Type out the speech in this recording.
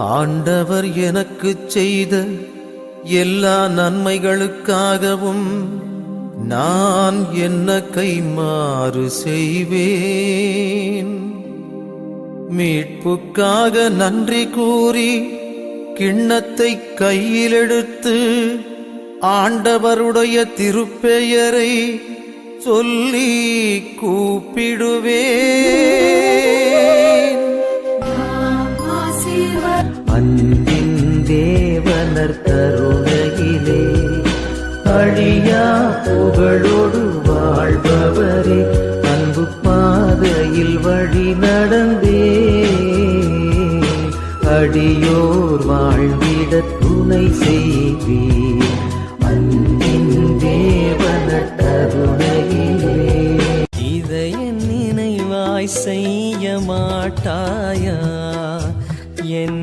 ஆண்டவர் எனக்கு செய்த எல்லா நன்மைகளுக்காகவும் நான் என்ன கைமாறு செய்வேன். மீட்புக்காக நன்றி கூறி கிண்ணத்தை கையிலெடுத்து ஆண்டவருடைய திருப்பெயரை சொல்லி கூப்பிடுவேன். அன்பின் தேவனர் கருணையிலே அழியா புகழோடு வாழ்பவரே அன்பு பாதையில் வழி நடந்தே. அடியோர் வாழ்விட துணை செய்வீர் அன்பின் தேவனர் கருணையிலே இதய நினைவாய் செய்ய மாட்டாயா? என்